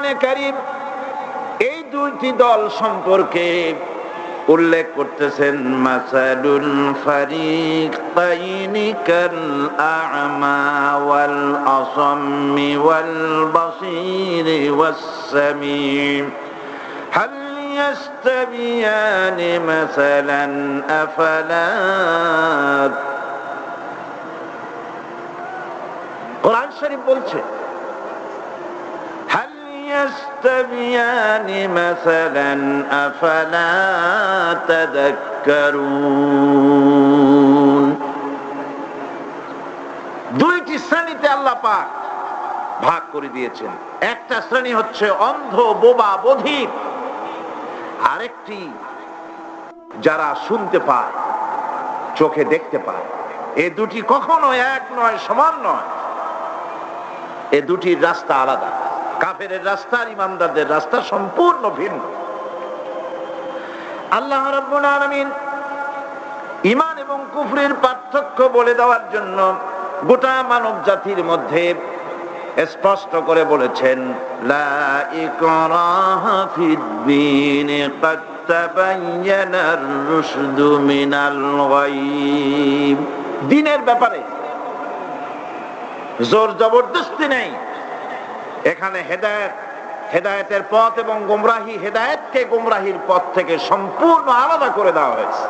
কোরআনে কারিম এই দুইটি দল সম্পর্কে উল্লেখ করতেছেন মাসাদুল ফারিক তাইনিকাল আ'মা ওয়াল আসামি ওয়াল বাসির ওয়াস সামিম হাল ইয়াস্তাবিয়ানি মাসালান আফালা কোরআন শরীফ বলছে هل يستويان مثلا أفلا تذكرون দুইটি শ্রেণীতে আল্লাহ পাক ভাগ করে দিয়েছেন একটা শ্রেণী হচ্ছে অন্ধ বোবা বধির আরেকটি যারা শুনতে পায় চোখে দেখতে পায় এ দুটি কখনো এক নয় সমান নয় এ দুটির রাস্তা আলাদা কাফের রাস্তা আর ইমানদারদের রাস্তা সম্পূর্ণ ভিন্ন। আল্লাহ রব্বুল ইমান এবং কুফরির পার্থক্য বলে দেওয়ার জন্য গোটা মানব জাতির মধ্যে স্পষ্ট করে বলেছেন দিনের ব্যাপারে জোর জবরদস্তি নেই। এখানে হেদায়েত, হেদায়েতের পথ এবং গোমরাহি হেদায়েতকে গোমরাহির পথ থেকে সম্পূর্ণ আলাদা করে দেওয়া হয়েছে।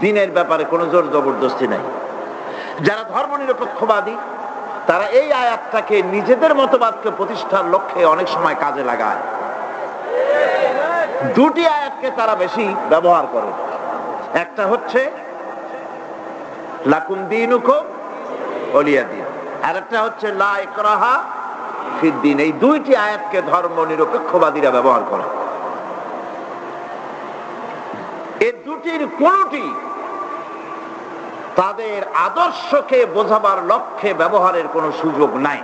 দিনের ব্যাপারে কোনো জোর জবরদস্তি নাই। যারা ধর্ম নিরপেক্ষবাদী তারা এই আয়াতটাকে নিজেদের মতবাদকে প্রতিষ্ঠার লক্ষ্যে অনেক সময় কাজে লাগায়। দুটি আয়াতকে তারা বেশি ব্যবহার করে। একটা হচ্ছে, লাকুম দিনুকুম ওলিয়া দিন আর একটা হচ্ছে, লা ফিদ্দিন। এই দুইটি আয়াতকে ধর্ম নিরপেক্ষবাদীরা ব্যবহার করে। এই দুটির কোনটি তাদের আদর্শকে বোঝাবার লক্ষ্যে ব্যবহারের কোনো সুযোগ নাই।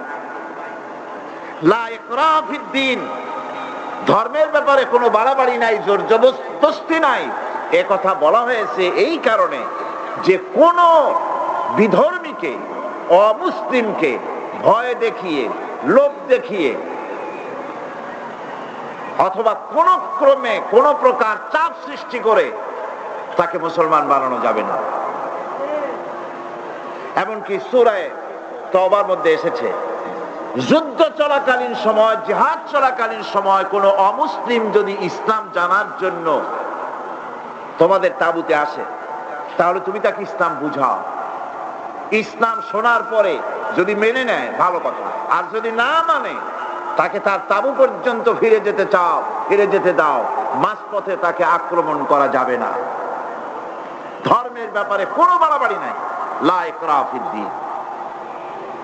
ফিদ্দিন। ধর্মের ব্যাপারে কোনো বাড়াবাড়ি নাই জোর জবরদস্তি নাই। এ কথা বলা হয়েছে এই কারণে যে কোন বিধর্মীকে অমুসলিমকে ভয় দেখিয়ে, লোভ দেখিয়ে, অথবা কোন ক্রমে কোন প্রকার চাপ সৃষ্টি করে তাকে মুসলমান বানানো যাবে না। এমনকি সুরায় তবার মধ্যে এসেছে, যুদ্ধ চলাকালীন সময়, জেহাদ চলাকালীন সময় কোন অমুসলিম যদি ইসলাম জানার জন্য তোমাদের তাবুতে আসে, তাহলে তুমি তাকে ইসলাম বুঝাও। ইসলাম শোনার পরে যদি মেনে নেয়, ভালো কথা। আর যদি না মানে তাকে তার তাবু পর্যন্ত ফিরে যেতে চাও, ফিরে যেতে দাও। মাঝপথে তাকে আক্রমণ করা যাবে না। ধর্মের ব্যাপারে কোনো বাড়াবাড়ি নাই। লাইকরাফিদ্দিন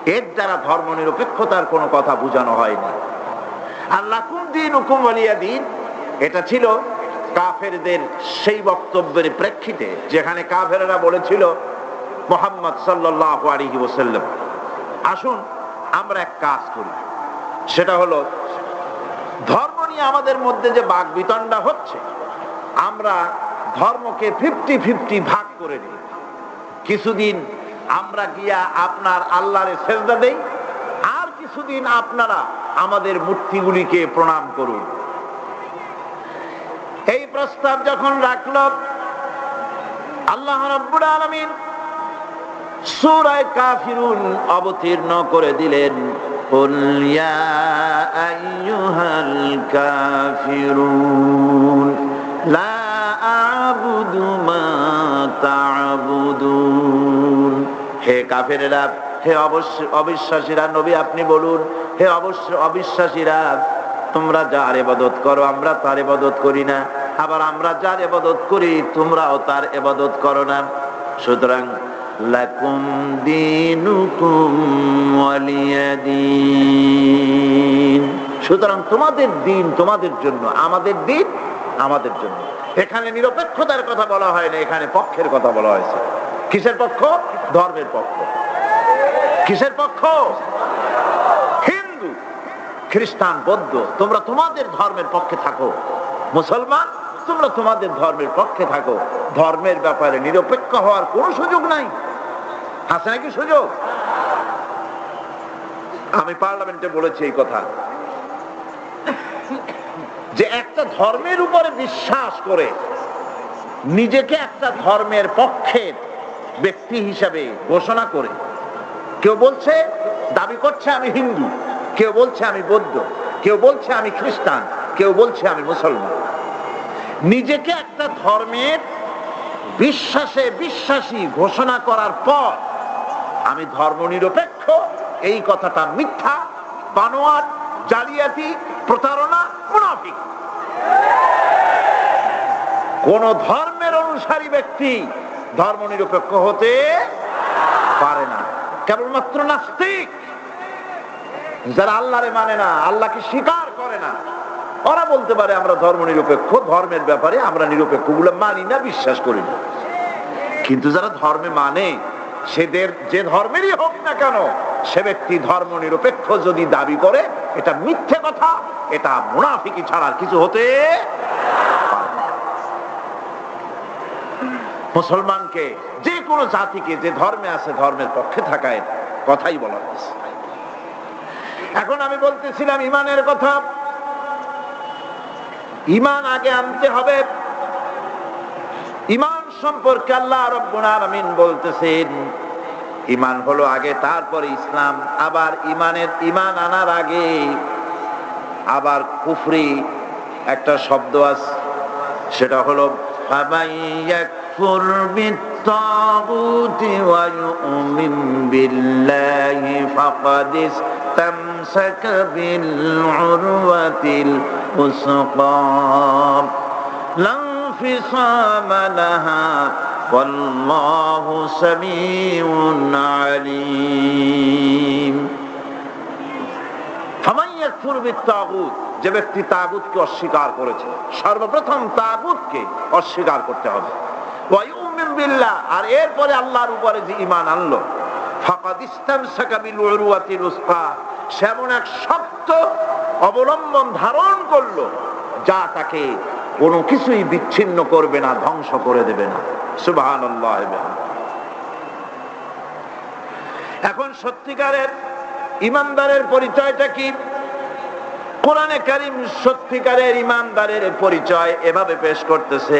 এর দ্বারা ধর্ম নিরপেক্ষতার কোনো কথা বোঝানো হয়নি। আল্লাহ কোন দিন হুকুম আলিয়া দিন। এটা ছিল কাফেরদের সেই বক্তব্যের প্রেক্ষিতে, যেখানে কাফেরেরা বলেছিল মোহাম্মদ সাল্লাহ আলহি ওসাল্লাম আসুন, আমরা এক কাজ করি। সেটা হলো, ধর্ম নিয়ে আমাদের মধ্যে যে বাক বিতণ্ডা হচ্ছে, আমরা ধর্মকে ফিফটি ফিফটি ভাগ করে নিই। কিছুদিন আমরা গিয়া আপনার আল্লাহরে সেজদা দেই, আর কিছুদিন আপনারা আমাদের মূর্তিগুলিকে প্রণাম করুন। এই প্রস্তাব যখন রাখল, আল্লাহ রাব্বুল আলামিন সুরায় কাফিরুন অবতীর্ণ করে দিলেন। হে কাফেরেরা, হে অবশ্য, অবিশ্বাসীরা, নবী আপনি বলুন, হে অবশ্য অবিশ্বাসীরা, তোমরা যার এবাদত করো, আমরা তার এবাদত করি না। আবার আমরা যার এবাদত করি, তোমরাও তার এবাদত করো না। সুতরাং লাকুম দিনুকুম ওয়ালিয়াদিন। সুতরাং তোমাদের দিন তোমাদের জন্য, আমাদের দিন আমাদের জন্য। এখানে নিরপেক্ষতার কথা বলা হয় না, এখানে পক্ষের কথা বলা হয়েছে। কিসের পক্ষ? ধর্মের পক্ষ। কিসের পক্ষ? হিন্দু, খ্রিস্টান, বৌদ্ধ, তোমরা তোমাদের ধর্মের পক্ষে থাকো। মুসলমান তোমরা তোমাদের ধর্মের পক্ষে থাকো। ধর্মের ব্যাপারে নিরপেক্ষ হওয়ার কোনো সুযোগ নাই। আছে নাকি সুযোগ? আমি পার্লামেন্টে বলেছি এই কথা। যে একটা ধর্মের উপরে বিশ্বাস করে নিজেকে একটা ধর্মের পক্ষের ব্যক্তি হিসাবে ঘোষণা করে। কেউ বলছে, দাবি করছে আমি হিন্দু। কেউ বলছে, আমি বৌদ্ধ। কেউ বলছে, আমি খ্রিস্টান। কেউ বলছে, আমি মুসলমান। নিজেকে একটা ধর্মের বিশ্বাসে বিশ্বাসী ঘোষণা করার পর আমি ধর্ম নিরপেক্ষ এই কথাটা মিথ্যা বানোয়ার জালিয়াতি, প্রতারণা, মুনাফিক। কোন ধর্মের অনুসারী ব্যক্তি ধর্ম নিরপেক্ষ হতে পারে না। কেবলমাত্র নাস্তিক। যারা আল্লাহরে মানে না, আল্লাহকে স্বীকার করে না। ওরা বলতে পারে আমরা ধর্ম নিরপেক্ষ ধর্মের ব্যাপারে আমরা নিরপেক্ষগুলো মানি না, বিশ্বাস করি না। কিন্তু যারা ধর্মে মানে সেদের যে ধর্মেরই হোক না কেন, সে ব্যক্তি ধর্ম নিরপেক্ষ যদি দাবি করে, এটা মিথ্যে কথা, এটা মুনাফিকি ছাড়া কিছু হতে মুসলমানকে যে কোনো জাতিকে যে ধর্মে আছে, ধর্মের পক্ষে থাকায় কথাই বলা হয়েছে। এখন আমি বলতেছিলাম, ইমানের কথা ইমান আগে আনতে হবে। ইমান সম্পর্কে আল্লাহ রব্বুল আলামিন বলতেছেন, ইমান হলো আগে, তারপরে ইসলাম। আবার ইমানের, ইমান আনার আগে আবার কুফরি একটা শব্দ আছে, সেটা হলো يَكْفُرْ بِالطَّاغُوتِ وَيُؤْمِن بِاللَّهِ فَقَدِ اسْتَمْسَكَ بِالْعُرْوَةِ الْوُثْقَى لا انفصام لها والله سميع عليم ফামান ইয়াকফুর বিত্তাগুত যে ব্যক্তি তাগুতকে অস্বীকার করেছে সর্বপ্রথম তাগুতকে অস্বীকার করতে হবে ওয়া ইউমিন বিল্লাহ আর এরপরে আল্লাহর উপরে যে ঈমান আনলো। অবলম্বন ধারণ করল, যা তাকে কোনো কিছুই বিচ্ছিন্ন করবে না, ধ্বংস করে দেবে না। সুবহানাল্লাহ এখন সত্যিকারের ইমানদারের পরিচয়টা কি? কোরআনে কারিম সত্যিকারের ইমানদারের পরিচয় এভাবে পেশ করতেছে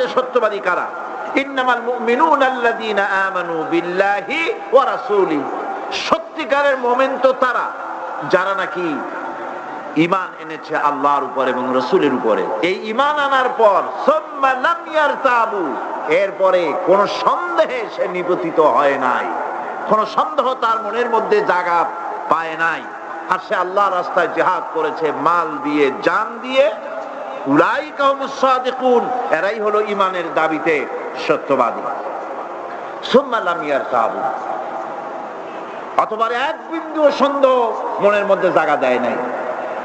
ইমানের সত্যবাদী কারা? ইন্নামাল মুমিনুন আল্লাযীনা আমানু বিল্লাহি ওয়া সত্যিকারের মুমিন তো তারা, যারা নাকি এনেছে আল্লাহর উপর এবং উপরে। এই আনার পর এরপরে কোন সন্দেহে সে নিপতিত হয় নাই। কোন সন্দেহ তার মনের মধ্যে জায়গা পায় নাই। আর সে আল্লাহ রাস্তায় জেহাদ করেছে, মাল দিয়ে, জান দিয়ে এরাই হলো ইমানের দাবিতে সত্যবাদী। ইয়ারতাবু। অথবা এক বিন্দু সন্দেহ মনের মধ্যে জায়গা দেয় নাই।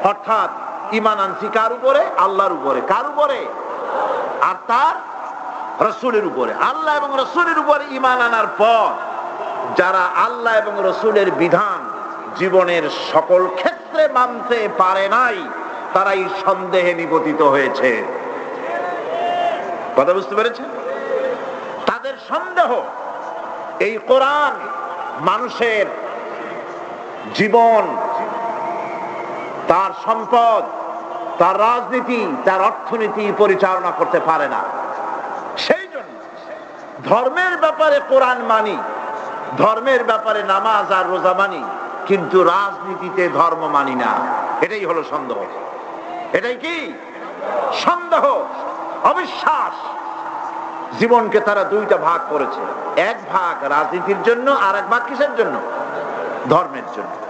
অর্থাৎ ইমান আনছি কার উপরে? আল্লাহর উপরে। কার উপরে? আর তার রসুলের উপরে। আল্লাহ এবং রসুলের উপরে ইমান আনার পর যারা আল্লাহ এবং রসুলের বিধান জীবনের সকল ক্ষেত্রে মানতে পারে নাই তারাই সন্দেহে নিপতিত হয়েছে। কথা বুঝতে পেরেছেন? তাদের সন্দেহ এই কোরআন মানুষের জীবন, তার সম্পদ, তার রাজনীতি, তার অর্থনীতি পরিচালনা করতে পারে না। সেই জন্য ধর্মের ব্যাপারে কোরআন মানি, ধর্মের ব্যাপারে নামাজ আর রোজা মানি, কিন্তু রাজনীতিতে ধর্ম মানি না। এটাই হলো সন্দেহ। এটাই কি? সন্দেহ, অবিশ্বাস। জীবনকে তারা দুইটা ভাগ করেছে। এক ভাগ রাজনীতির জন্য আর এক ভাগ কিসের জন্য? ধর্মের জন্য।